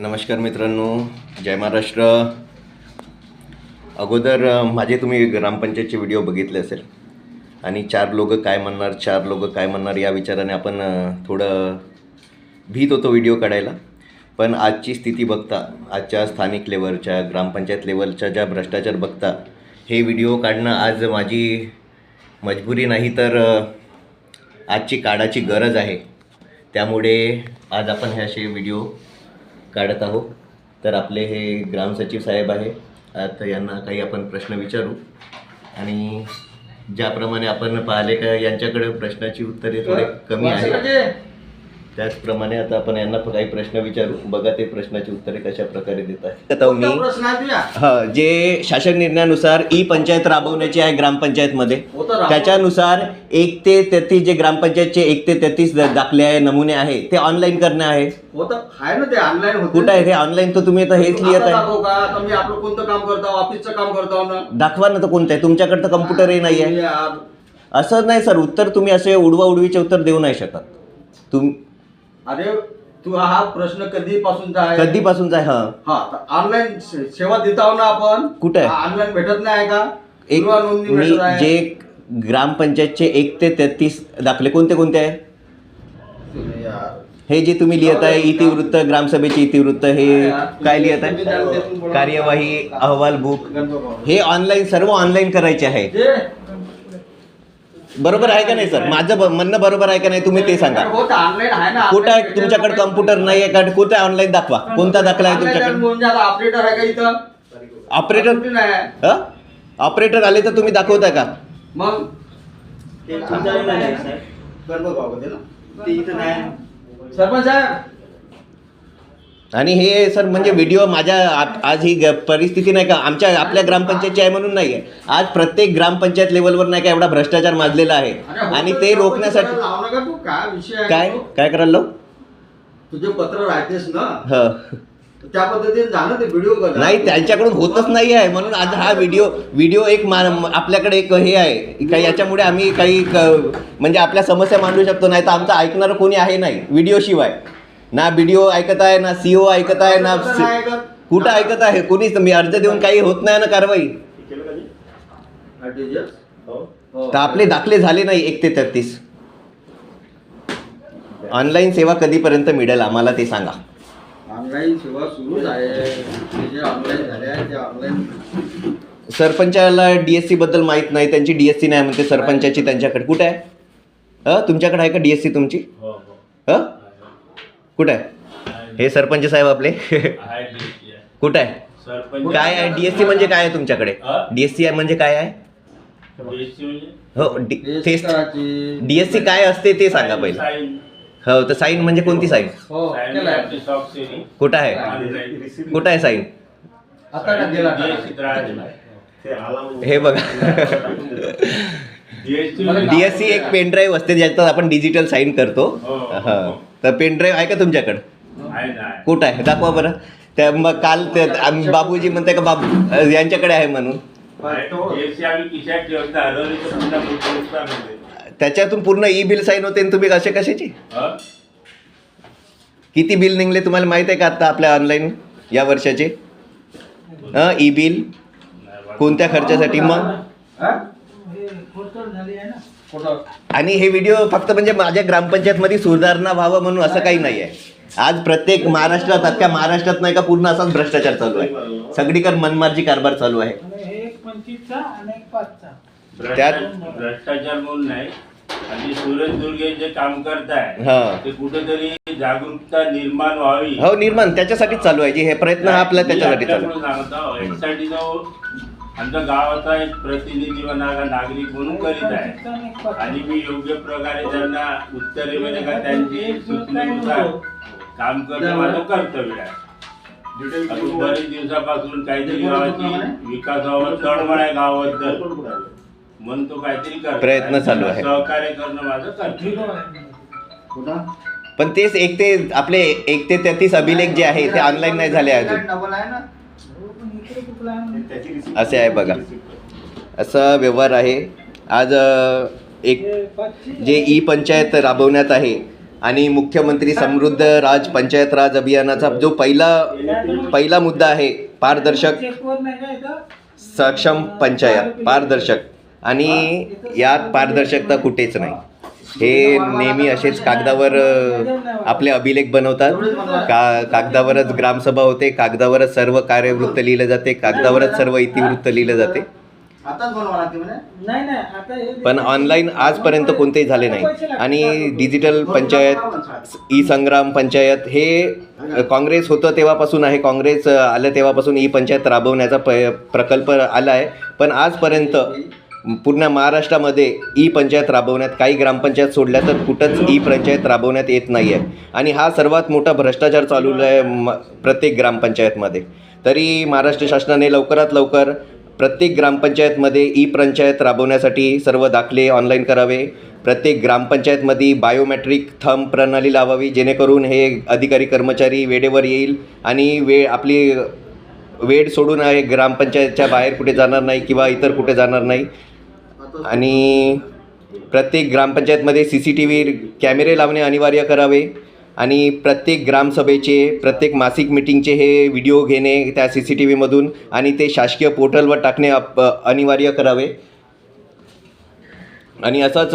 नमस्कार मित्रांनो जय महाराष्ट्र. अगोदर माझे तुम्ही ग्रामपंचायतचे व्हिडिओ बघितले असेल. आणि चार लोक काय म्हणणार चार लोक काय म्हणणार या विचाराने आपण थोडं भीत होतो व्हिडिओ काढायला. पण आजची स्थिती बघता आजच्या स्थानिक लेवलच्या ग्रामपंचायत लेवलच्या ज्या भ्रष्टाचार बघता हे व्हिडिओ काढणं आज माझी मजबुरी नाही तर आजची काळाची गरज आहे. त्यामुळे आज आपण हे असे व्हिडिओ काढत आहोत. तर आपले हे ग्रामसचिव साहेब आहे. आता यांना काही आपण प्रश्न विचारू. आणि ज्याप्रमाणे आपण पाहिले का यांच्याकडे प्रश्नाची उत्तरे थोडे कमी आहे त्याचप्रमाणे आता आपण यांना काही प्रश्न विचारू. बघा ते प्रश्नाची उत्तरे कशा प्रकारे देत आहेत. आता मी प्रश्न आहे तुझ्या. हा जे शासन निर्णयानुसार ई पंचायत राबवण्याची आहे ग्रामपंचायतमध्ये राबव- त्याच्यानुसार एक ते तेहतीस जे ग्रामपंचायतचे एक ते तेहतीस दाखले आहे नमुने आहे ते ऑनलाईन करणे आहे. होतं आहे ना ते ऑनलाईन होतं. कुठं आहे ते ऑनलाईन तर तुम्ही आता हेच लिहित आहे. दाखवू का? आता मी आपलं कोणतं काम करतो ऑफिसचं काम करतो ना? तर कोणतं आहे. तुमच्याकडे तर कम्प्युटरही नाही आहे असं नाही सर. उत्तर तुम्ही असे उडवा उडवीचे उत्तर देऊ नाही शकत. तुम अरे तू हा प्रश्न कधीपासूनचा आहे कधीपासूनचा आहे हा. हा ऑनलाईन सेवा देत आहो ना आपण? कुठं? ऑनलाईन भेटत नाही का? एक किंवा नोंदणी मी भेटत आहे. जे ग्रामपंचायतचे एक ते तेहतीस दाखले कोणते कोणते? आहे तुम्ही यार. हे जे तुम्ही लिहित आहे इतिवृत्त ग्रामसभेचे इतिवृत्त हे काय लिहित आहे? कार्यवाही अहवाल बुक. हे ऑनलाईन सर्व ऑनलाईन करायचे आहे. जे बरोबर आहे का नाही सर? माझं ब- म्हणणं बरोबर आहे का नाही तुम्ही ते सांगा. होत ऑनलाईन आहे ना कुठं आहे तुमच्याकडे कम्प्युटर नाही आहे का? कुठं आहे ऑनलाईन दाखवा कोणता दाखला आहे तुमच्याकडे? ऑपरेटर आहे का इथं? ऑपरेटर ऑपरेटर आले तर तुम्ही दाखवताय का? मग? सरपंच साहेब आणि हे सर म्हणजे व्हिडिओ माझ्या आज ही ग- परिस्थिती नाही का आमच्या आपल्या ग्रामपंचायतची आहे म्हणून नाही आहे आज प्रत्येक ग्रामपंचायत लेवलवर नाही का एवढा भ्रष्टाचार माजलेला आहे. आणि ते रोखण्यासाठी काय काय? करायला लावू? तुझे पत्र राहतेस ना? हं. त्या पद्धतीने जाणं ते व्हिडिओ नाही त्यांच्याकडून होतच नाही आहे. म्हणून आज हा व्हिडिओ व्हिडिओ एक मा- आपल्याकडे एक हे आहे. काही याच्यामुळे आम्ही काही क- म्हणजे आपल्या समस्या मांडू शकतो. नाही तर आमचं ऐकणारं कोणी आहे नाही व्हिडिओ शिवाय ना व्हिडिओ ऐकत आहे ना सीओ ऐकत आहे ना? कुठं ऐकत आहे? कोणीच मी अर्ज देऊन काही होत नाही ना कारवाई? हो. तर आपले दाखले झाले नाही एक ते तेहतीस. ऑनलाईन सेवा कधीपर्यंत मिळेल आम्हाला ते सांगा. ऑनलाईन सेवा सुरूच आहे. ऑनलाईन ते ऑनलाईन सरपंचाला डीएससी बद्दल माहीत नाही त्यांची डीएससी नाही म्हणते सरपंचाची त्यांच्याकडे. कुठे आहे? अ तुमच्याकडे आहे का डीएससी तुमची? अ? कुठे आहे? हे सरपंच साहेब आपले. कुठे आहे? सरपंच काय आहे? डीएससी म्हणजे काय आहे तुमच्याकडे? डीएससी म्हणजे काय आहे? म्हणजे? हो डीएससी काय असते ते सांगा पहिलं. साईन. हो तर साईन म्हणजे कोणती साईन? हो साईन आपली सॉफ्ट सेलिंग. कुठं आहे. कुठं आहे साईन. हे बघा. म्हणजे- डीएससी एक पेनड्राईव्ह असते ज्याच्यात आपण डिजिटल साईन करतो हो. हा तर पेनड्राईव्ह आहे का तुमच्याकडे. कुठं आहे दाखवा बरं त्या मग काल ते बाबूजी म्हणते का बाबू यांच्याकडे आहे म्हणून. त्याच्यातून पूर्ण ई बिल साईन होते तुम्ही कसे कशाची हं? किती बिल निघले तुम्हाला माहीत आहे का आता आपल्या ऑनलाईन या वर्षाचे ई बिल. कोणत्या खर्चासाठी मग हा? आणि हे व्हिडिओ फक्त म्हणजे माझ्या ग्रामपंचायतमध्ये सुधारणा व्हावं म्हणून असं काही नाही आहे. आज प्रत्येक महाराष्ट्रात अख्ख्या महाराष्ट्रात नाही का पूर्ण असाच भ्रष्टाचार चालू आहे. सगळीकडे मनमार्जी कारभार चालू आहे. त्यात- भ्रष्टाचार म्हणून नाही. आणि सुरेश दुर्गे जे काम करताय हा. ते कुठेतरी जागरूकता निर्माण व्हावी. हो निर्माण. त्याच्यासाठीच चालू आहे. जी हे प्रयत्न हा आपला त्याच्यासाठी चालू आमच्या गावाचा एक प्रतिनिधी म्हणा का नागरिक म्हणून करीत आहे. आणि मी योग्य प्रकारे त्यांना उत्तरे म्हणजे का त्यांची सूचनेनुसार काम करणं माझं कर्तव्य आहे. बरेच दिवसापासून काहीतरी गावाची विकासावर तळमळ आहे गावाबद्दल. म्हणून तो काहीतरी. प्रयत्न चालू आहे. सहकार्य करणं माझं कर्तव्य? पण तेच एक ते आपले एक ते तेहतीस अभिलेख जे आहे ते ऑनलाईन नाही झाले अजून. असे आहे बघा. असा व्यवहार आहे. आज एक जे ई पंचायत राबवण्यात आहे आणि मुख्यमंत्री समृद्ध राज पंचायत राज अभियानाचा जो पहिला पहिला मुद्दा आहे पारदर्शक? सक्षम पंचायत पारदर्शक. आणि यात पारदर्शकता कुठेच नाही. हे नेहमी असेच कागदावर आपले अभिलेख बनवतात. का कागदावरच ग्रामसभा होते कागदावरच सर्व कार्यवृत्त लिहिलं जाते कागदावरच सर्व इतिवृत्त लिहिलं जाते. पण ऑनलाईन आजपर्यंत कोणतेही झाले नाही. आणि डिजिटल पंचायत ई संग्राम पंचायत हे काँग्रेस होतं तेव्हापासून आहे काँग्रेस आलं तेव्हापासून ई पंचायत राबवण्याचा प प्रकल्प आला आहे. पण आजपर्यंत पूर्ण महाराष्ट्रामध्ये ई पंचायत राबवण्यात काही ग्रामपंचायत सोडल्या तर कुठंच ई पंचायत राबवण्यात येत नाही आहे आणि हा सर्वात मोठा भ्रष्टाचार चालू आहे म प्रत्येक ग्रामपंचायतमध्ये. तरी महाराष्ट्र शासनाने लवकरात लवकर प्रत्येक ग्रामपंचायतमध्ये ई पंचायत राबवण्यासाठी सर्व दाखले ऑनलाईन करावे. प्रत्येक ग्रामपंचायतमध्ये बायोमॅट्रिक थंब प्रणाली लावावी जेणेकरून हे अधिकारी कर्मचारी वेळेवर येईल आणि वेळ आपली वेळ सोडून आहे ग्रामपंचायतच्या बाहेर कुठे जाणार नाही किंवा इतर कुठे जाणार नाही. आणि प्रत्येक ग्रामपंचायतमध्ये सी सी टी व्ही कॅमेरे लावणे अनिवार्य करावे. आणि प्रत्येक ग्रामसभेचे प्रत्येक मासिक मिटिंगचे हे व्हिडिओ घेणे त्या सी सी टी व्हीमधून आणि ते शासकीय पोर्टलवर टाकणे अप अनिवार्य करावे. आणि असंच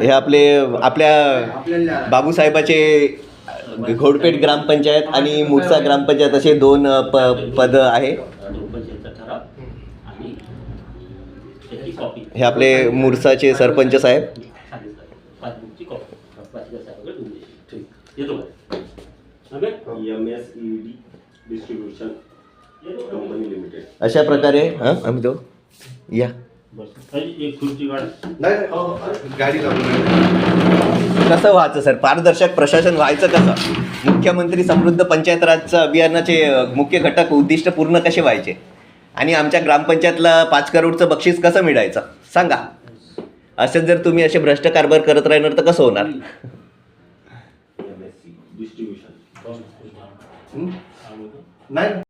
हे आपले आपल्या बाबूसाहेबाचे घोडपेठ ग्रामपंचायत आणि मुरसा ग्रामपंचायत असे दोन प पद आहे. हे आपले मुरसाचे सरपंच साहेब. अशा प्रकारे हां आम्ही तो या. एक खुर्ची काढ. गाडी कसं व्हायचं सर? पारदर्शक प्रशासन व्हायचं कसं? मुख्यमंत्री समृद्ध पंचायत राजचं अभियानाचे मुख्य घटक उद्दिष्ट पूर्ण कसे व्हायचे? आणि आमच्या ग्रामपंचायतला पाच करोडचं बक्षीस कसं मिळायचं? सांगा. असं जर तुम्ही असे भ्रष्ट कारभार करत राहणार तर कसं होणार. नाही.